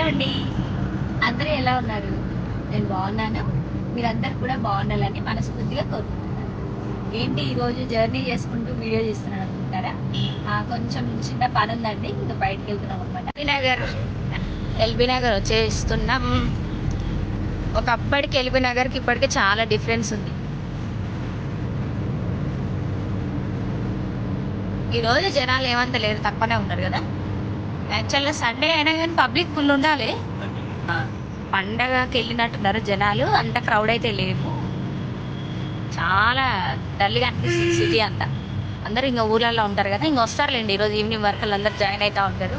Hello అండి అందరూ ఎలా ఉన్నారు? నేను బాగున్నాను. మీరందరూ కూడా బాగుండాలని మనస్ఫూర్తిగా కోరుకుంటున్నాను. ఏంటి ఈరోజు జర్నీ చేసుకుంటూ వీడియో చేస్తున్నాను అనుకుంటారా? ఆ, కొంచెం చిన్న పని ఉందండి ఇంకా బయటకు వెళ్తున్నాం అనమాట ఎల్బీ నగర్. ఎల్బీ నగర్ వచ్చేస్తున్నాం. ఒకప్పటికి ఎల్బీనగర్కి ఎల్బీ నగర్కి ఇప్పటికి చాలా డిఫరెన్స్ ఉంది. ఈరోజు జనాలు ఏమంత లేరు తక్కువనే ఉన్నారు కదా? యాక్చువల్గా సండే అయినా కానీ పబ్లిక్ ఫుల్ ఉండాలి. పండగకి వెళ్ళినట్టున్నారు జనాలు అంత క్రౌడ్ అయితే లేవు. చాలా డల్గా అనిపిస్తుంది సిటీ అంతా. అందరూ ఇంకా ఊర్లలో ఉంటారు కదా ఇంకా వస్తారులేండి. ఈరోజు ఈవినింగ్ వరకు అందరు జాయిన్ అవుతూ ఉంటారు.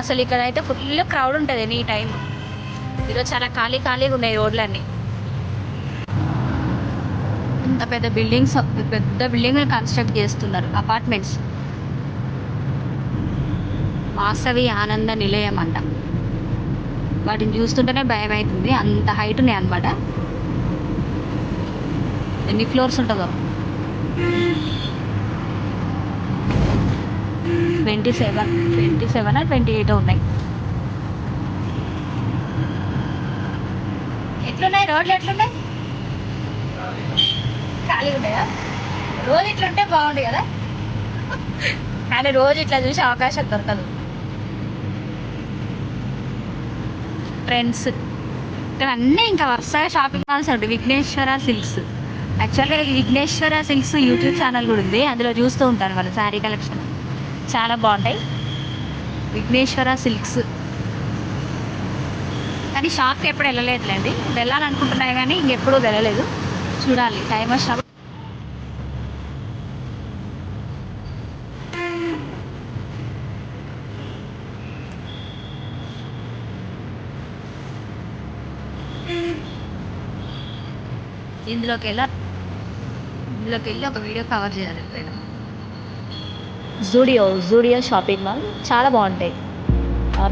అసలు ఇక్కడ అయితే ఫుల్ క్రౌడ్ ఉంటుంది ఎనీ టైం ఈరోజు చాలా ఖాళీ ఖాళీగా ఉన్నాయి రోడ్లన్నీ. ఇంత పెద్ద బిల్డింగ్స్ పెద్ద బిల్డింగ్ కన్స్ట్రక్ట్ చేస్తున్నారు అపార్ట్మెంట్స్. వాసవి ఆనంద నిలయం అంట. వాటిని చూస్తుంటేనే భయం అవుతుంది అంత హైట్ ఉన్నాయి అనమాట ఎన్ని ఫ్లోర్స్ ఉంటుందో? Twenty seven twenty seven twenty eight ఉన్నాయి. ఎట్లున్నాయి? రోడ్లు ఎట్లున్నాయి? ఖాళీ ఉన్నాయా? రోజు ఇట్లుంటే బాగుండు కదా. కానీ రోజు ఇట్లా చూసే అవకాశం దొరకదు. ఫ్రెండ్స్ ఇక్కడ అన్నీ ఇంకా వరుసగా షాపింగ్ మాల్స్ ఉంటాయి విఘ్నేశ్వర సిల్క్స్ యాక్చువల్గా విఘ్నేశ్వర సిల్క్స్ యూట్యూబ్ ఛానల్ కూడా ఉంది. అందులో చూస్తూ ఉంటాను వాళ్ళ శారీ కలెక్షన్ చాలా బాగుంటాయి. విఘ్నేశ్వర సిల్క్స్ కానీ షాప్కి ఎప్పుడు వెళ్ళలేదులేండి. వెళ్ళాలనుకుంటున్నాయి కానీ ఇంకెప్పుడు వెళ్ళలేదు. చూడాలి. టైం వచ్చినప్పుడు ఇందులోకి వెళ్ళా ఇందులోకి వెళ్ళి ఒక వీడియో కవర్ చేయాలి ఎప్పుడైనా. జూడియో జూడియో షాపింగ్ మాల్ చాలా బాగుంటాయి.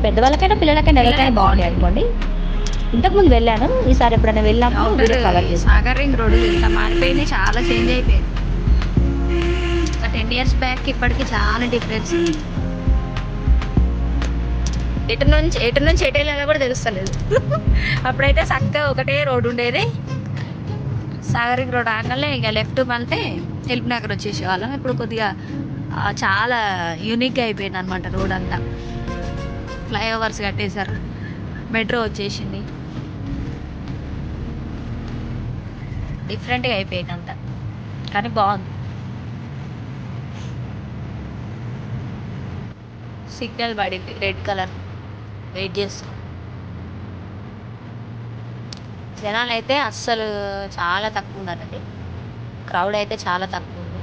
పెద్దవాళ్ళకైనా పిల్లలకైనా ఎవరికైనా బాగుంటాయి అనుకోండి. ఇంతకుముందు వెళ్ళాను ఈసారి ఎప్పుడైనా వెళ్ళినప్పుడు video cover Sagar ring road ఇంత మారిపోయింది చాలా చేంజ్ అయిపోయింది. టెన్ ఇయర్స్ బ్యాక్ ఇప్పటికి చాలా డిఫరెన్స్ ఉంది ఎటు నుంచి ఎటు నుంచి ఎటు వెళ్ళాలో కూడా తెలుస్తలేదు. అప్పుడైతే చక్కగా ఒకటే రోడ్ ఉండేది. సాగరికి రోడ్ ఆగలే ఇక లెఫ్ట్ వెళ్తే ఎల్బీ నగర్ వచ్చేసేవాళ్ళం. ఇప్పుడు కొద్దిగా చాలా యూనిక్గా అయిపోయింది అనమాట రోడ్ అంతా. ఫ్లైఓవర్స్ కట్టేశారు. మెట్రో వచ్చేసింది. డిఫరెంట్గా అయిపోయింది అంతా. కానీ బాగుంది. సిగ్నల్ పడింది రెడ్ కలర్ వెయిట్ చేస్తాం జనాలు అయితే అస్సలు చాలా తక్కువ ఉన్నారండి. క్రౌడ్ అయితే చాలా తక్కువ ఉంది.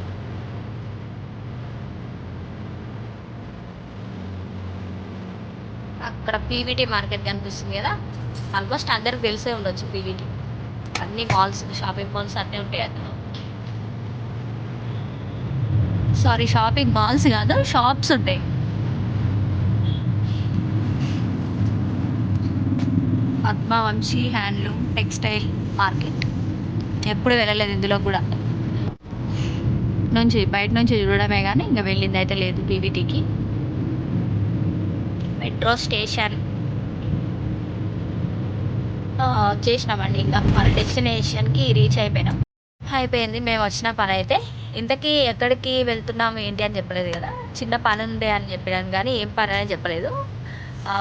అక్కడ పీవీటీ మార్కెట్ కనిపిస్తుంది కదా ఆల్మోస్ట్ అందరికి తెలిసే ఉండొచ్చు పీవీటీ. అన్ని మాల్స్ షాపింగ్ మాల్స్ అన్నీ ఉంటాయి అందులో సారీ షాపింగ్ మాల్స్ కాదు షాప్స్ ఉంటాయి. Padmavamshi handloom textile market. ఎప్పుడు వెళ్ళలేదు ఇందులో కూడా. నుంచి బయట నుంచి చూడడమే కానీ ఇంకా వెళ్ళింది అయితే లేదు పీవీటీకి. Metro station. ఆ, వచ్చేసినామండి ఇంకా. మన డెస్టినేషన్కి రీచ్ అయిపోయినాం. అయిపోయింది మేము వచ్చిన పని అయితే ఇంతకీ ఎక్కడికి వెళ్తున్నాం ఏంటి అని చెప్పలేదు కదా. చిన్న పని ఉండే అని చెప్పాను కానీ ఏం పని అని చెప్పలేదు.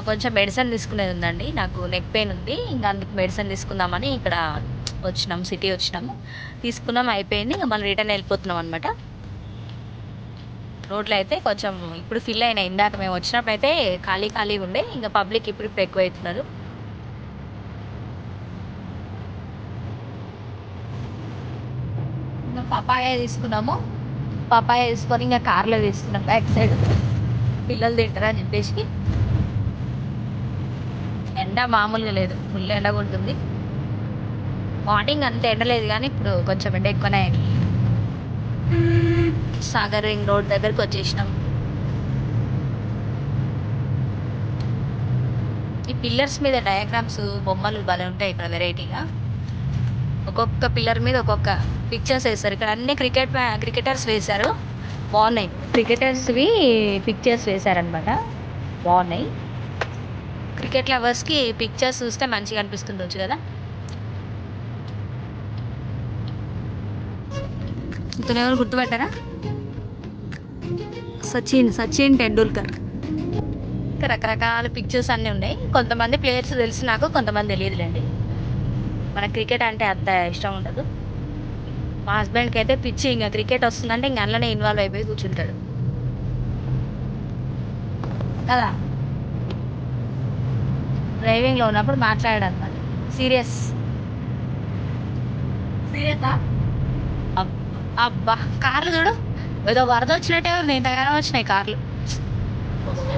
కొంచెం మెడిసిన్ తీసుకునేది ఉందండి. నాకు నెక్ పెయిన్ ఉంది. ఇంకా అందుకు మెడిసిన్ తీసుకుందామని ఇక్కడ వచ్చినాం సిటీ వచ్చినాము. తీసుకున్నాం అయిపోయింది. ఇంకా మళ్ళీ రిటర్న్ వెళ్ళిపోతున్నాం అనమాట రోడ్లు అయితే కొంచెం ఇప్పుడు ఫిల్ అయినాయి. ఇందాక మేము వచ్చినప్పుడు అయితే ఖాళీ ఖాళీగా ఉండే. ఇంకా పబ్లిక్ ఇప్పుడు ఇప్పుడు ఎక్కువ అవుతున్నారు. ఇంకా పపాయ తీసుకున్నాము. పపాయ తీసుకొని ఇంకా కార్లో తీసుకున్నాం. బ్యాక్ సైడ్ పిల్లలు తింటారని చెప్పేసి. ఎండ మామూలుగా లేదు. ఫుల్ ఎండ కొడుతుంది. మార్నింగ్ అంత ఎండ లేదు కానీ ఇప్పుడు కొంచెం ఎండ ఎక్కువనే సాగర్ రింగ్ రోడ్ దగ్గరికి వచ్చేసినాం. ఈ పిల్లర్స్ మీద డయాగ్రామ్స్ బొమ్మలు భలే ఉంటాయి ఇక్కడ వెరైటీగా. ఒక్కొక్క పిల్లర్ మీద ఒక్కొక్క పిక్చర్స్ వేస్తారు. ఇక్కడ అన్ని క్రికెట్ క్రికెటర్స్ వేశారు. బాగున్నాయి. క్రికెటర్స్వి పిక్చర్స్ వేశారనమాట బాగున్నాయి. క్రికెట్ లవర్స్కి పిక్చర్స్ చూస్తే మంచిగా అనిపిస్తుండొచ్చు కదా? ఇతను ఎవరు గుర్తుపట్టారా? సచిన్ సచిన్ టెండూల్కర్. ఇంకా రకరకాల పిక్చర్స్ అన్నీ ఉన్నాయి. కొంతమంది ప్లేయర్స్ తెలిసి నాకు కొంతమంది తెలియదులేండి. మన క్రికెట్ అంటే అంత ఇష్టం ఉండదు. మా హస్బెండ్కి అయితే పిచ్చి ఇంకా క్రికెట్ వస్తుందంటే ఇంక అందులోనే ఇన్వాల్వ్ అయిపోయి కూర్చుంటాడు. కదా? డ్రైవింగ్లో ఉన్నప్పుడు మాట్లాడాడు అనమాట సీరియస్ అబ్బా! కార్లు చూడు. ఏదో వరద వచ్చినట్టే ఉంది. ఇంతగానో వచ్చినాయి కార్లు.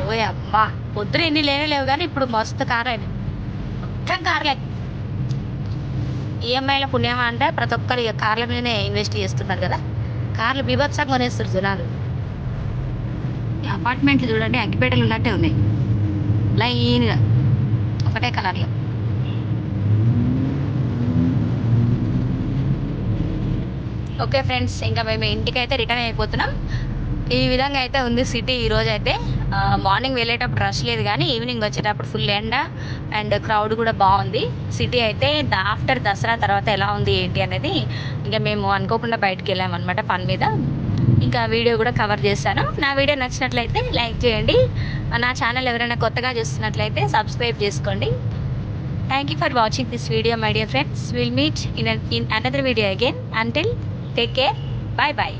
ఓయ్ అబ్బా! పొద్దున ఎన్ని లేనే లేవు కానీ ఇప్పుడు మస్తు కార్ అయినాయి మొత్తం కార్లే. ఈఎంఐల పుణ్యం అంటే ప్రతి ఒక్కరు ఇక కార్ల మీదనే ఇన్వెస్ట్ చేస్తున్నారు కదా. కార్లు బీభత్సంగా కొనేస్తారు జనాలు. ఈ అపార్ట్మెంట్లు చూడండి అగ్గిపేటలు ఉన్నట్టే ఉన్నాయి. లైన్గా. ఒకటే కలర్లో. ఓకే ఫ్రెండ్స్ ఇంకా మేము ఇంటికైతే రిటర్న్ అయిపోతున్నాం. ఈ విధంగా అయితే ఉంది సిటీ ఈరోజు అయితే మార్నింగ్ వెళ్ళేటప్పుడు రష్ లేదు కానీ ఈవినింగ్ వచ్చేటప్పుడు ఫుల్ ఎండ అండ్ క్రౌడ్ కూడా బాగుంది. సిటీ అయితే ఆఫ్టర్ దసరా తర్వాత ఎలా ఉంది ఏంటి అనేది ఇంకా మేము అనుకోకుండా బయటకు వెళ్ళామన్నమాట పని మీద. ఇంకా వీడియో కూడా కవర్ చేశాను. నా వీడియో నచ్చినట్లయితే లైక్ చేయండి. నా ఛానల్ ఎవరైనా కొత్తగా చూస్తున్నట్లయితే సబ్స్క్రైబ్ చేసుకోండి. Thank you for watching this video my dear friends will meet in in another video again until take care bye bye